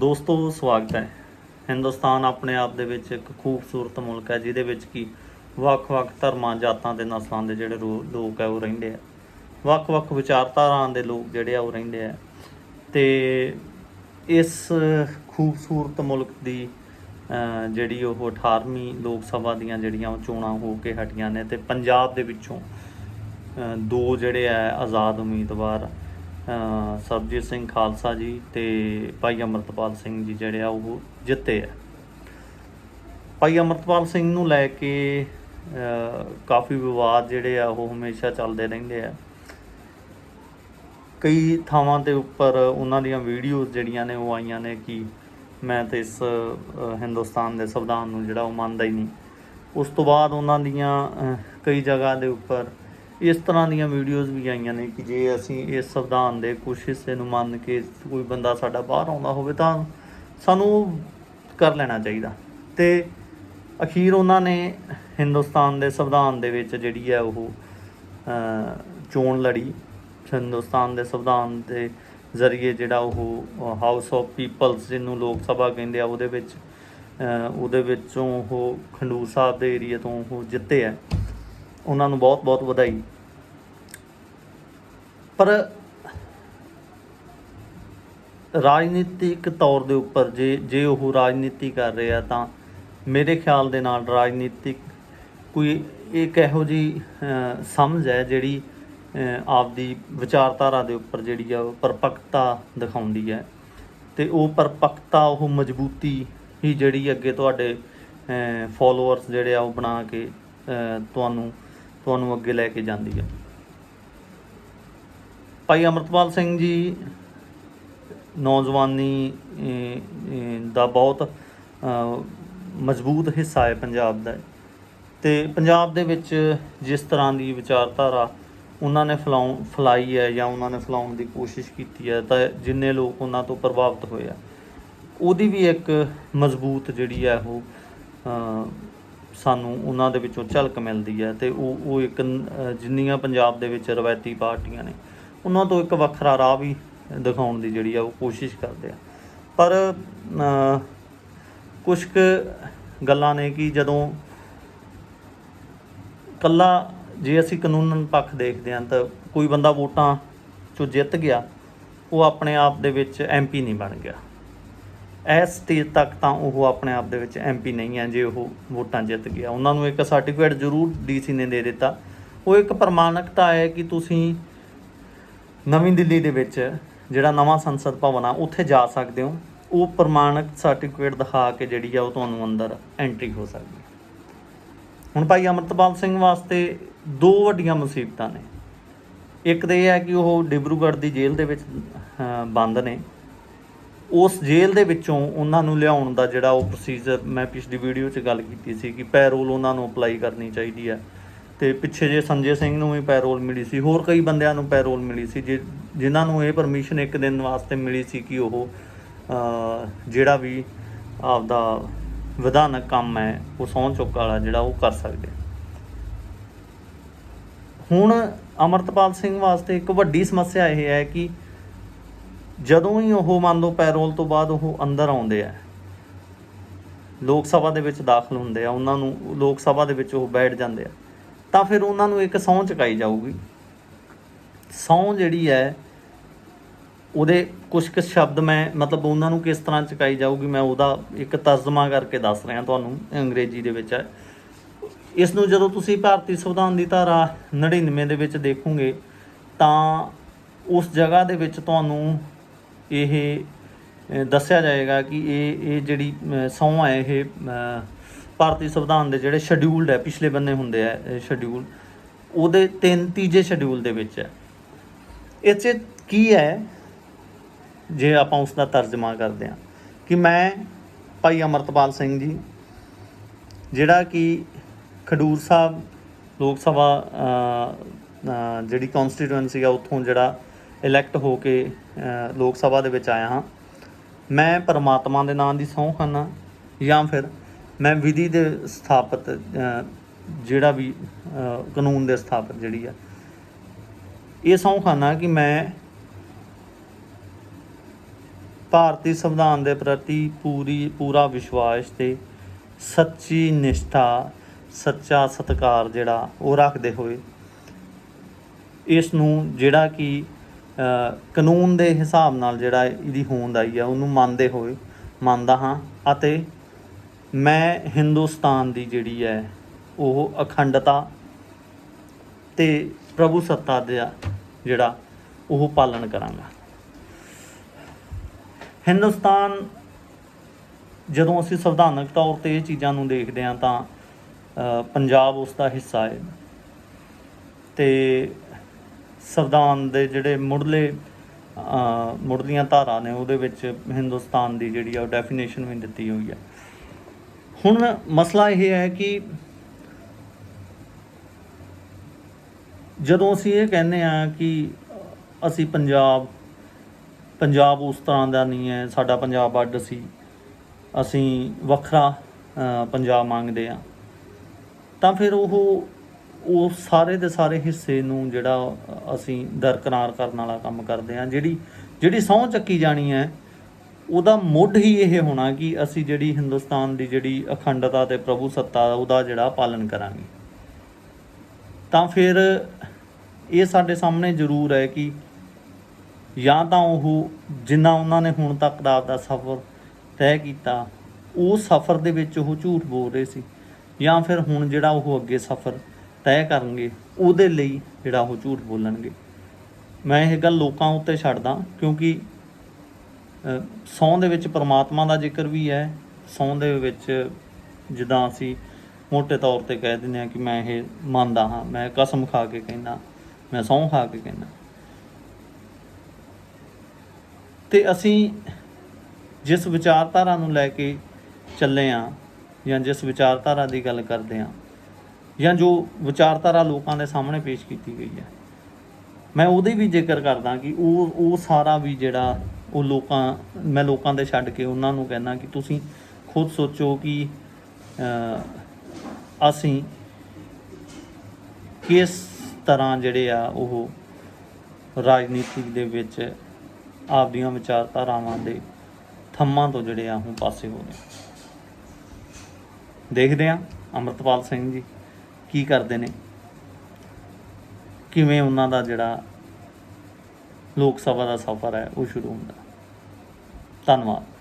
ਦੋਸਤੋ, ਸਵਾਗਤ ਹੈ। ਹਿੰਦੁਸਤਾਨ ਆਪਣੇ ਆਪ ਦੇ ਵਿੱਚ ਇੱਕ ਖੂਬਸੂਰਤ ਮੁਲਕ ਹੈ, ਜਿਹਦੇ ਵਿੱਚ ਕੀ ਵੱਖ-ਵੱਖ ਧਰਮਾਂ, ਜਾਤਾਂ ਤੇ ਨਸਲਾਂ ਦੇ ਜਿਹੜੇ ਰੋ- ਲੋਕ ਹੈ, ਉਹ ਰਹਿੰਦੇ ਆ। ਵੱਖ-ਵੱਖ ਵਿਚਾਰਧਾਰਾਂ ਦੇ ਲੋਕ ਜਿਹੜੇ ਆ, ਉਹ ਰਹਿੰਦੇ ਆ। ਤੇ ਇਸ ਖੂਬਸੂਰਤ ਮੁਲਕ ਦੀ ਜਿਹੜੀ ਉਹ 18ਵੀਂ ਲੋਕ ਸਭਾ ਦੀਆਂ ਜਿਹੜੀਆਂ ਉਹ ਚੋਣਾਂ ਹੋ ਕੇ ਹਟੀਆਂ ਨੇ, ਤੇ ਪੰਜਾਬ ਦੇ ਵਿੱਚੋਂ ਦੋ ਜਿਹੜੇ ਆ, ਆਜ਼ਾਦ ਉਮੀਦਵਾਰ ਸਰਬਜੀਤ ਸਿੰਘ ਖਾਲਸਾ ਜੀ ਤੇ ਭਾਈ ਅਮਰਤਪਾਲ ਸਿੰਘ ਜੀ ਜਿਹੜੇ ਆ ਉਹ ਜਿੱਤੇ ਆ। ਭਾਈ ਅਮਰਤਪਾਲ ਸਿੰਘ ਨੂੰ ਲੈ ਕੇ ਕਾਫੀ ਵਿਵਾਦ ਜਿਹੜੇ ਆ ਉਹ ਹਮੇਸ਼ਾ ਚੱਲਦੇ ਰਹਿੰਦੇ ਆ। ਕਈ ਥਾਵਾਂ ਦੇ ਉੱਪਰ ਉਹਨਾਂ ਦੀਆਂ ਵੀਡੀਓਜ਼ ਜਿਹੜੀਆਂ ਨੇ ਉਹ ਆਈਆਂ ਨੇ ਕਿ ਮੈਂ ਤੇ ਇਸ ਹਿੰਦੁਸਤਾਨ ਦੇ ਸੰਵਿਧਾਨ ਨੂੰ ਜਿਹੜਾ ਉਹ ਮੰਨਦਾ ਹੀ ਨਹੀਂ। ਉਸ ਤੋਂ ਬਾਅਦ ਉਹਨਾਂ ਦੀਆਂ ਕਈ ਜਗ੍ਹਾ ਦੇ ਉੱਪਰ ਇਸ ਤਰ੍ਹਾਂ ਦੀਆਂ ਵੀਡੀਓਜ਼ ਵੀ ਆਈਆਂ ਨੇ ਕਿ ਜੇ ਅਸੀਂ ਇਸ ਸੰਵਿਧਾਨ ਦੇ ਕੁਝ ਹਿੱਸੇ ਨੂੰ ਮੰਨ ਕੇ ਕੋਈ ਬੰਦਾ ਸਾਡਾ ਬਾਹਰ ਆਉਂਦਾ ਹੋਵੇ ਤਾਂ ਸਾਨੂੰ ਕਰ ਲੈਣਾ ਚਾਹੀਦਾ। ਤੇ ਅਖੀਰ ਉਹਨਾਂ ਨੇ ਹਿੰਦੁਸਤਾਨ ਦੇ ਸੰਵਿਧਾਨ ਦੇ ਵਿੱਚ ਜਿਹੜੀ ਹੈ ਉਹ ਚੋਣ ਲੜੀ। ਹਿੰਦੁਸਤਾਨ ਦੇ ਸੰਵਿਧਾਨ ਦੇ ਜ਼ਰੀਏ ਜਿਹੜਾ ਉਹ ਹਾਊਸ ਆਫ ਪੀਪਲਸ ਜਿਹਨੂੰ ਲੋਕ ਸਭਾ ਕਹਿੰਦੇ ਆ, ਉਹਦੇ ਵਿੱਚ ਉਹਦੇ ਵਿੱਚੋਂ ਉਹ ਖੰਡੂਰ ਸਾਹਿਬ ਦੇ ਏਰੀਆ ਤੋਂ ਉਹ ਜਿੱਤੇ ਆ ਉਹਨਾਂ ਨੂੰ ਬਹੁਤ ਬਹੁਤ ਵਧਾਈ। ਪਰ ਰਾਜਨੀਤਿਕ ਤੌਰ ਦੇ ਉੱਪਰ ਜੇ ਜੇ ਉਹ ਰਾਜਨੀਤੀ ਕਰ ਰਹੇ ਆ ਤਾਂ ਮੇਰੇ ਖਿਆਲ ਦੇ ਨਾਲ ਰਾਜਨੀਤਿਕ ਕੋਈ ਇੱਕ ਇਹੋ ਜੀ ਸਮਝ ਹੈ ਜਿਹੜੀ ਆਪਦੀ ਵਿਚਾਰਧਾਰਾ ਦੇ ਉੱਪਰ ਜਿਹੜੀ ਆ ਉਹ ਪਰਪੱਕਤਾ ਦਿਖਾਉਂਦੀ ਹੈ। ਤੇ ਉਹ ਪਰਪੱਕਤਾ, ਉਹ ਮਜ਼ਬੂਤੀ ਹੀ ਜਿਹੜੀ ਅੱਗੇ ਤੁਹਾਡੇ ਫਾਲੋਅਰਸ ਜਿਹੜੇ ਆ ਉਹ ਬਣਾ ਕੇ ਤੁਹਾਨੂੰ ਤੁਹਾਨੂੰ ਅੱਗੇ ਲੈ ਕੇ ਜਾਂਦੀ ਹੈ ਭਾਈ ਅਮਰਤਪਾਲ ਸਿੰਘ ਜੀ, ਨੌਜਵਾਨੀ ਦਾ ਬਹੁਤ ਮਜ਼ਬੂਤ ਹਿੱਸਾ ਹੈ ਪੰਜਾਬ ਦਾ। ਤੇ ਪੰਜਾਬ ਦੇ ਵਿੱਚ ਜਿਸ ਤਰ੍ਹਾਂ ਦੀ ਵਿਚਾਰਧਾਰਾ ਉਹਨਾਂ ਨੇ ਫਲਾਉ, ਫਲਾਈ ਹੈ ਜਾਂ ਉਹਨਾਂ ਨੇ ਫਲਾਉਣ ਦੀ ਕੋਸ਼ਿਸ਼ ਕੀਤੀ ਹੈ, ਤਾਂ ਜਿੰਨੇ ਲੋਕ ਉਹਨਾਂ ਤੋਂ ਪ੍ਰਭਾਵਿਤ ਹੋਏ ਆ, ਉਹਦੀ ਵੀ ਇੱਕ ਮਜ਼ਬੂਤ ਜਿਹੜੀ ਹੈ ਉਹ ਸਾਨੂੰ ਉਹਨਾਂ ਦੇ ਵਿੱਚੋਂ ਝਲਕ ਮਿਲਦੀ ਹੈ ਤੇ ਉਹ ਉਹ ਇੱਕ ਜਿੰਨੀਆਂ ਪੰਜਾਬ ਦੇ ਵਿੱਚ ਰਵਾਇਤੀ ਪਾਰਟੀਆਂ ਨੇ ਉਹਨਾਂ ਤੋਂ ਇੱਕ ਵੱਖਰਾ ਰਾਹ ਵੀ ਦਿਖਾਉਣ ਦੀ ਜਿਹੜੀ ਆ ਉਹ ਕੋਸ਼ਿਸ਼ ਕਰਦੇ ਆ। ਪਰ ਅ, ਕੁਝ ਕੁ ਗੱਲਾਂ ਨੇ ਕਿ ਜਦੋਂ ਕੱਲਾ ਜੇ ਅਸੀਂ ਕਾਨੂੰਨ ਪੱਖ ਦੇਖਦੇ ਹਾਂ ਤਾਂ ਕੋਈ ਬੰਦਾ ਵੋਟਾਂ ਚੋਂ ਜਿੱਤ ਗਿਆ ਉਹ ਆਪਣੇ ਆਪ ਦੇ ਵਿੱਚ ਐਮਪੀ ਨਹੀਂ ਬਣ ਗਿਆ। ਇਸ ਸਟੇਜ ਤੱਕ ਤਾਂ ਉਹ ਆਪਣੇ ਆਪ ਦੇ ਵਿੱਚ ਐਮਪੀ ਨਹੀਂ ਹੈ ਜੇ ਉਹ ਵੋਟਾਂ ਜਿੱਤ ਗਿਆ। ਉਹਨਾਂ ਨੂੰ ਇੱਕ ਸਰਟੀਫਿਕੇਟ ਜ਼ਰੂਰ ਡੀਸੀ ਨੇ ਦੇ ਦਿੱਤਾ। ਉਹ ਇੱਕ ਪ੍ਰਮਾਣਿਕਤਾ ਹੈ ਕਿ ਤੁਸੀਂ ਨਵੀਂ ਦਿੱਲੀ ਦੇ ਵਿੱਚ ਜਿਹੜਾ ਨਵਾਂ ਸੰਸਦ ਭਵਨ ਆ, ਉੱਥੇ ਜਾ ਸਕਦੇ ਹੋ। ਉਹ ਪ੍ਰਮਾਣਿਕ ਸਰਟੀਫਿਕੇਟ ਦਿਖਾ ਕੇ ਜਿਹੜੀ ਆ ਉਹ ਤੁਹਾਨੂੰ ਅੰਦਰ ਐਂਟਰੀ ਹੋ ਸਕਦੀ ਹੁਣ ਭਾਈ ਅਮਰਤਪਾਲ ਸਿੰਘ ਵਾਸਤੇ ਦੋ ਵੱਡੀਆਂ ਮੁਸੀਬਤਾਂ ਨੇ। ਇੱਕ ਤੇ ਇਹ ਹੈ ਕਿ ਉਹ ਡਿਬਰੂਗੜ੍ਹ ਦੀ ਜੇਲ੍ਹ ਦੇ ਵਿੱਚ ਬੰਦ ਨੇ। ਉਸ ਜੇਲ੍ਹ ਦੇ ਵਿੱਚੋਂ ਉਹਨਾਂ ਨੂੰ ਲਿਆਉਣ ਦਾ ਜਿਹੜਾ ਉਹ ਪ੍ਰੋਸੀਜਰ ਮੈਂ ਪਿਛਲੀ ਵੀਡੀਓ 'ਚ ਗੱਲ ਕੀਤੀ ਸੀ ਕਿ ਪੈਰੋਲ ਉਹਨਾਂ ਨੂੰ ਅਪਲਾਈ ਕਰਨੀ ਚਾਹੀਦੀ ਹੈ। ਤੇ ਪਿੱਛੇ ਜੇ ਸੰਜੇ ਸਿੰਘ ਨੂੰ ਵੀ ਪੈਰੋਲ ਮਿਲੀ ਸੀ, ਹੋਰ ਕਈ ਬੰਦਿਆਂ ਨੂੰ ਪੈਰੋਲ ਮਿਲੀ ਸੀ ਜਿ- ਜਿਨ੍ਹਾਂ ਨੂੰ ਇਹ ਪਰਮਿਸ਼ਨ ਇੱਕ ਦਿਨ ਵਾਸਤੇ ਮਿਲੀ ਸੀ ਕਿ ਉਹ ਜਿਹੜਾ ਵੀ ਆਪਦਾ ਵਿਧਾਨਕ ਕੰਮ ਹੈ, ਉਹ ਸਹੁੰ ਚੁੱਕ ਵਾਲਾ ਜਿਹੜਾ ਉਹ ਕਰ ਸਕਦੇ। ਹੁਣ ਅਮਰਤਪਾਲ ਸਿੰਘ ਵਾਸਤੇ ਇੱਕ ਵੱਡੀ ਸਮੱਸਿਆ ਇਹ ਹੈ ਕਿ ਜਦੋਂ ਹੀ ਉਹ ਮੰਨ ਲਓ ਪੈਰੋਲ ਤੋਂ ਬਾਅਦ ਉਹ ਅੰਦਰ ਆਉਂਦੇ ਆ, ਲੋਕ ਸਭਾ ਦੇ ਵਿੱਚ ਦਾਖਲ ਹੁੰਦੇ ਆ, ਉਹਨਾਂ ਨੂੰ ਲੋਕ ਸਭਾ ਦੇ ਵਿੱਚ ਉਹ ਬੈਠ ਜਾਂਦੇ ਆ, ਤਾਂ ਫਿਰ ਉਹਨਾਂ ਨੂੰ ਇੱਕ ਸਹੁੰ ਚੁਕਾਈ ਜਾਊਗੀ। ਸਹੁੰ ਜਿਹੜੀ ਹੈ, ਉਹਦੇ ਕੁਝ ਕੁ ਸ਼ਬਦ ਮੈਂ, ਮਤਲਬ ਉਹਨਾਂ ਨੂੰ ਕਿਸ ਤਰ੍ਹਾਂ ਚੁਕਾਈ ਜਾਊਗੀ, ਮੈਂ ਉਹਦਾ ਇੱਕ ਤਰਜਮਾ ਕਰਕੇ ਦੱਸ ਰਿਹਾ ਤੁਹਾਨੂੰ, ਅੰਗਰੇਜ਼ੀ ਦੇ ਵਿੱਚ ਹੈ। ਇਸ ਨੂੰ ਜਦੋਂ ਤੁਸੀਂ ਭਾਰਤੀ ਸੰਵਿਧਾਨ ਦੀ ਧਾਰਾ 99 ਦੇ ਵਿੱਚ ਦੇਖੋਗੇ, ਤਾਂ ਉਸ ਜਗ੍ਹਾ ਦੇ ਵਿੱਚ ਤੁਹਾਨੂੰ ਇਹ ਦੱਸਿਆ ਜਾਏਗਾ ਕਿ ਇਹ ਇਹ ਜਿਹੜੀ ਅ, ਸਹੁੰ ਹੈ ਇਹ ਭਾਰਤੀ ਸੰਵਿਧਾਨ ਦੇ ਜਿਹੜੇ ਸ਼ਡਿਊਲਡ ਹੈ ਪਿਛਲੇ ਬੰਨੇ ਹੁੰਦੇ ਆ ਸ਼ਡਿਊਲ ਉਹਦੇ ਤਿੰਨ ਤੀਜੇ ਸ਼ਡਿਊਲ ਦੇ ਵਿੱਚ ਹੈ ਇਹ 'ਚ ਕੀ ਹੈ ਜੇ ਆਪਾਂ ਉਸ ਦਾ ਤਰਜਮਾ ਕਰਦੇ ਹਾਂ ਕਿ ਮੈਂ ਭਾਈ ਅਮਰਤਪਾਲ ਸਿੰਘ ਜੀ ਜਿਹੜਾ ਕਿ ਖਡੂਰ ਸਾਹਿਬ ਲੋਕ ਸਭਾ ਜਿਹੜੀ ਕਨਸਟੀਟੂਐਂਸੀ ਆ ਉੱਥੋਂ ਜਿਹੜਾ ਇਲੈਕਟ ਹੋ ਕੇ ਲੋਕ ਸਭਾ ਦੇ ਵਿੱਚ ਆਇਆ ਹਾਂ। ਮੈਂ ਪਰਮਾਤਮਾ ਦੇ ਨਾਮ ਦੀ ਸਹੁੰ ਖਾਨਾ ਜਾਂ ਫਿਰ ਮੈਂ ਵਿਧੀ ਦੇ ਸਥਾਪਿਤ ਜਿਹੜਾ ਵੀ ਕਾਨੂੰਨ ਦੇ ਸਥਾਪਿਤ ਜਿਹੜੀ ਆ, ਇਹ ਸਹੁੰ ਖਾਨਾ ਕਿ ਮੈਂ ਭਾਰਤੀ ਸੰਵਿਧਾਨ ਦੇ ਪ੍ਰਤੀ ਪੂਰੀ, ਪੂਰਾ ਵਿਸ਼ਵਾਸ ਤੇ ਸੱਚੀ ਨਿਸ਼ਠਾ, ਸੱਚਾ ਸਤਿਕਾਰ ਜਿਹੜਾ ਉਹ ਰੱਖਦੇ ਹੋਏ ਇਸ ਨੂੰ ਜਿਹੜਾ ਕਿ ਕਾਨੂੰਨ ਦੇ ਹਿਸਾਬ ਨਾਲ ਜਿਹੜਾ ਇਹਦੀ ਹੋਂਦ ਆਈ ਆ, ਉਹਨੂੰ ਮੰਨਦੇ ਹੋਏ ਮੰਨਦਾ ਹਾਂ ਅਤੇ ਮੈਂ ਹਿੰਦੁਸਤਾਨ ਦੀ ਜਿਹੜੀ ਹੈ, ਉਹ ਅਖੰਡਤਾ ਤੇ ਪ੍ਰਭੂ ਸੱਤਾ ਦਾ ਜਿਹੜਾ, ਉਹ ਪਾਲਣ ਕਰਾਂਗਾ। ਹਿੰਦੁਸਤਾਨ, ਜਦੋਂ ਅਸੀਂ ਸੰਵਿਧਾਨਕ ਤੌਰ ਤੇ ਇਹ ਚੀਜ਼ਾਂ ਨੂੰ ਦੇਖਦੇ ਹਾਂ ਤਾਂ ਪੰਜਾਬ ਉਸ ਦਾ ਹਿੱਸਾ ਹੈ। ਤੇ ਸੰਵਿਧਾਨ ਦੇ ਜਿਹੜੇ ਮੁੱਢਲੇ ਮੁੱਢਲੀਆਂ ਧਾਰਾ ਨੇ, ਉਹਦੇ ਵਿੱਚ ਹਿੰਦੁਸਤਾਨ ਦੀ ਜਿਹੜੀ ਆ, ਉਹ ਡੈਫੀਨੇਸ਼ਨ ਵੀ ਦਿੱਤੀ ਹੋਈ ਹੈ ਹੁਣ ਮਸਲਾ ਇਹ ਹੈ ਕਿ ਜਦੋਂ ਅਸੀਂ ਇਹ ਕਹਿੰਦੇ ਆ ਕਿ ਅਸੀਂ ਪੰਜਾਬ ਪੰਜਾਬ ਉਸ ਤਰ੍ਹਾਂ ਦਾ ਨਹੀਂ ਹੈ, ਸਾਡਾ ਪੰਜਾਬ ਅੱਡ ਸੀ, ਅਸੀਂ ਵੱਖਰਾ ਪੰਜਾਬ ਮੰਗਦੇ ਆ ਤਾਂ ਫਿਰ ਉਹ ਉਹ ਸਾਰੇ ਦੇ ਸਾਰੇ ਹਿੱਸੇ ਨੂੰ ਜਿਹੜਾ ਅਸੀਂ ਦਰਕਰਾਰ ਕਰਨ ਵਾਲਾ ਕੰਮ ਕਰਦੇ ਹਾਂ, ਜਿਹੜੀ ਜਿਹੜੀ ਸਹੁੰ ਚੱਕੀ ਜਾਣੀ ਹੈ, ਉਹਦਾ ਮੁੱਢ ਹੀ ਇਹ ਹੋਣਾ ਕਿ ਅਸੀਂ ਜਿਹੜੀ ਹਿੰਦੁਸਤਾਨ ਦੀ ਜਿਹੜੀ ਅਖੰਡਤਾ ਤੇ ਪ੍ਰਭੂ ਸੱਤਾ, ਉਹਦਾ ਜਿਹੜਾ ਪਾਲਨ ਕਰਾਂਗੇ। ਤਾਂ ਫਿਰ ਇਹ ਸਾਡੇ ਸਾਹਮਣੇ ਜ਼ਰੂਰ ਹੈ ਕਿ ਜਾਂ ਤਾਂ ਉਹ ਜਿੰਨਾ ਉਹਨਾਂ ਨੇ ਹੁਣ ਤੱਕ ਦਾ ਆਪਦਾ ਸਫ਼ਰ ਤੈਅ ਕੀਤਾ, ਉਹ ਸਫ਼ਰ ਦੇ ਵਿੱਚ ਉਹ ਝੂਠ ਬੋਲ ਰਹੇ ਸੀ, ਜਾਂ ਫਿਰ ਹੁਣ ਜਿਹੜਾ ਉਹ ਅੱਗੇ ਸਫ਼ਰ ਤੈਅ ਕਰਨਗੇ ਉਹਦੇ ਲਈ ਜਿਹੜਾ ਉਹ ਝੂਠ ਬੋਲਣਗੇ। ਮੈਂ ਇਹ ਗੱਲ ਲੋਕਾਂ ਉੱਤੇ ਛੱਡਦਾ ਕਿਉਂਕਿ ਅ, ਸੌਂ ਦੇ ਵਿੱਚ ਪਰਮਾਤਮਾ ਦਾ ਜ਼ਿਕਰ ਵੀ ਹੈ। ਸੌਂ ਦੇ ਵਿੱਚ ਜਿੱਦਾਂ ਅਸੀਂ ਮੋٹے ਤੌਰ ਤੇ ਕਹਿ ਦਿੰਦੇ ਆ ਕਿ ਮੈਂ ਇਹ ਮੰਨਦਾ ਹਾਂ ਮੈਂ ਕਸਮ ਖਾ ਕੇ ਕਹਿੰਦਾ ਮੈਂ ਸਹੁੰ ਖਾ ਕੇ ਕਹਿੰਦਾ। ਤੇ ਅਸੀਂ ਜਿਸ ਵਿਚਾਰਧਾਰਾ ਨੂੰ ਲੈ ਕੇ ਚੱਲੇ ਆ ਜਾਂ ਜਿਸ ਵਿਚਾਰਧਾਰਾ ਦੀ ਗੱਲ ਕਰਦੇ ਆ ਜਾਂ ਜੋ ਵਿਚਾਰਧਾਰਾ ਲੋਕਾਂ ਦੇ ਸਾਹਮਣੇ ਪੇਸ਼ ਕੀਤੀ ਗਈ ਹੈ। ਮੈਂ ਉਹਦੇ ਵੀ ਜ਼ਿਕਰ ਕਰਦਾ ਕਿ ਉਹ ਉਹ ਸਾਰਾ ਵੀ ਜਿਹੜਾ ਉਹ ਲੋਕਾਂ, ਮੈਂ ਲੋਕਾਂ ਦੇ ਛੱਡ ਕੇ ਉਹਨਾਂ ਨੂੰ ਕਹਿੰਦਾ ਕਿ ਤੁਸੀਂ ਖੁਦ ਸੋਚੋ ਕਿ ਅਸੀਂ ਕਿਸ ਤਰ੍ਹਾਂ ਜਿਹੜੇ ਆ ਉਹ ਰਾਜਨੀਤੀ ਦੇ ਵਿੱਚ ਆਪਦੀਆਂ ਵਿਚਾਰਧਾਰਾਵਾਂ ਦੇ ਥੰਮਾਂ ਤੋਂ ਜਿਹੜੇ ਆ ਉਹ ਪਾਸੇ ਹੋ ਗਏ ਦੇਖਦੇ ਆ ਅਮਰਤਪਾਲ ਸਿੰਘ ਜੀ। ਕੀ ਕਰਦੇ ਨੇ? ਕਿਵੇਂ ਉਹਨਾਂ ਦਾ ਜਿਹੜਾ ਲੋਕ ਸਭਾ ਦਾ ਸਫ਼ਰ ਹੈ, ਉਹ ਸ਼ੁਰੂ ਹੁੰਦਾ। ਧੰਨਵਾਦ।